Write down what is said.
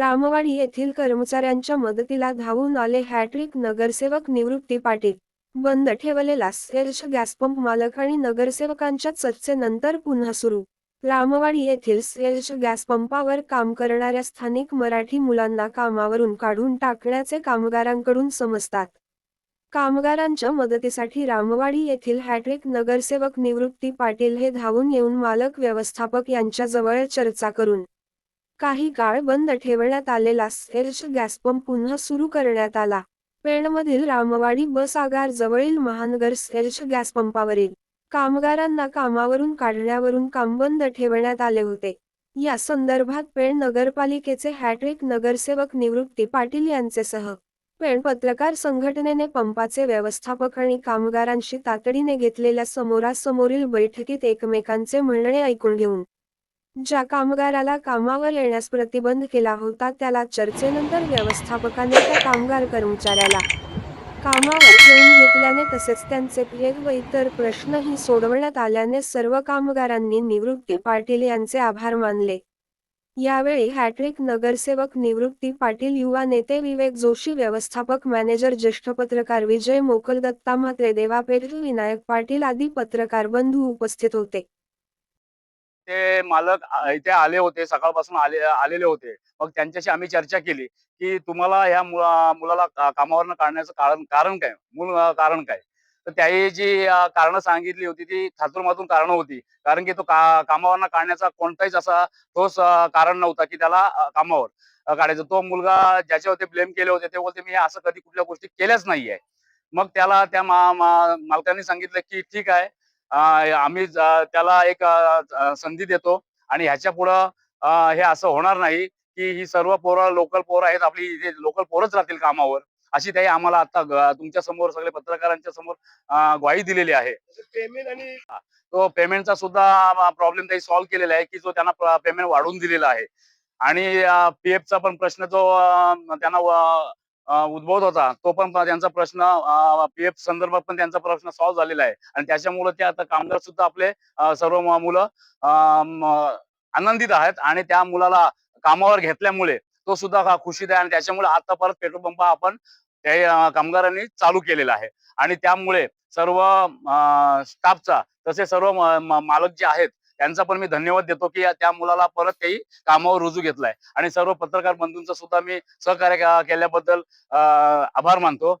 रामवाडी येथील कर्मचाऱ्यांच्या मदतीला धावून आले हॅट्रिक नगरसेवक निवृत्ती पाटील. बंद ठेवलेला सेल्स गॅसपंप मालक आणि नगरसेवकांच्या चर्चेनंतर पुन्हा सुरू. रामवाडी येथील सेल्स गॅसपंपावर काम करणाऱ्या स्थानिक मराठी मुलांना कामावरून काढून टाकण्याचे कामगारांकडून समजतात. कामगारांच्या मदतीसाठी रामवाडी येथील हॅट्रिक नगरसेवक निवृत्ती पाटील हे धावून येऊन मालक व्यवस्थापक यांच्याजवळ चर्चा करून काही काळ बंद ठेवण्यात आलेला सेल्स गॅसपंप पुन्हा सुरू करण्यात आला. पेणमधील रामवाडी बस आगार जवळील महानगर सेल्स गॅसपंपावरील कामगारांना कामावरून काढण्यावरून काम बंद ठेवण्यात आले होते. या संदर्भात पेण नगरपालिकेचे हॅट्रिक नगरसेवक निवृत्ती पाटील यांचेसह पेण पत्रकार संघटनेने पंपाचे व्यवस्थापक आणि कामगारांशी तातडीने घेतलेल्या समोरासमोरील बैठकीत एकमेकांचे म्हणणे ऐकून घेऊन ज्या कामगाराला कामावर येण्यास प्रतिबंध केला होता त्याला चर्चेनंतर व्यवस्थापकाने त्या कामगार कर्मचाऱ्याला कामावर ठेवून घेतल्याने तसेच त्यांचे प्लेग व इतर प्रश्नही सोडवण्यात आल्याने सर्व कामगारांनी निवृत्ती पाटील यांचे आभार मानले. यावेळी हॅट्रिक नगरसेवक निवृत्ती पाटील युवा नेते विवेक जोशी व्यवस्थापक मॅनेजर ज्येष्ठ पत्रकार विजय मोकल दत्ता म्हात्रे देवापेठ विनायक पाटील आदी पत्रकार बंधू उपस्थित होते. ते मालक इथे आले होते सकाळपासून आले आलेले होते. मग त्यांच्याशी आम्ही चर्चा केली की तुम्हाला ह्या मुला- मुलाला कामावरनं काढण्याचं कारण कारण काय? मूळ कारण काय? तर त्याही जी कारण सांगितली होती ती थातुरमातून कारण होती. कारण की तो का कामावरनं काढण्याचा कोणताहीच असा ठोस कारण नव्हता की त्याला कामावर काढायचं. तो मुलगा ज्याच्यावरती ब्लेम केले होते ते बोलते मी असं कधी कुठल्या गोष्टी केल्याच नाहीये. मग त्याला त्या मा- मा- मालकांनी सांगितलं की ठीक आहे आम्ही त्याला एक संधी देतो. आणि ह्याच्या पुढं हे असं होणार नाही की ही सर्व पोरं लोकल पोरं आहेत आपली इथे लोकल पोरच राहतील कामावर. अशी त्याही आम्हाला आता तुमच्यासमोर सगळे पत्रकारांच्या समोर ग्वाही दिलेली आहे. पेमेंट आणि तो पेमेंटचा सुद्धा प्रॉब्लेम त्यांनी सॉल्व्ह केलेला आहे की जो त्यांना पेमेंट वाढवून दिलेला आहे. आणि पीएफचा पण प्रश्न जो त्यांना उद्भवत होता. तो पण त्यांचा प्रश्न पीएफ संदर्भात पण त्यांचा प्रश्न सॉल्व्ह झालेला आहे. आणि त्याच्यामुळे ते आता कामगार सुद्धा आपले सर्व मुलं आनंदित आहेत. आणि त्या मुलाला कामावर घेतल्यामुळे तो सुद्धा खुशीत आहे. आणि त्याच्यामुळे आता परत पेट्रोल पंप आपण त्या कामगारांनी चालू केलेला आहे. आणि त्यामुळे सर्व स्टाफचा तसे सर्व मालक जे आहेत त्यांचा पण मी धन्यवाद देतो की त्या मुलाला परत काही कामावर रुजू घेतलाय. आणि सर्व पत्रकार बंधूंचा सुद्धा मी सहकार्य केल्याबद्दल आभार मानतो.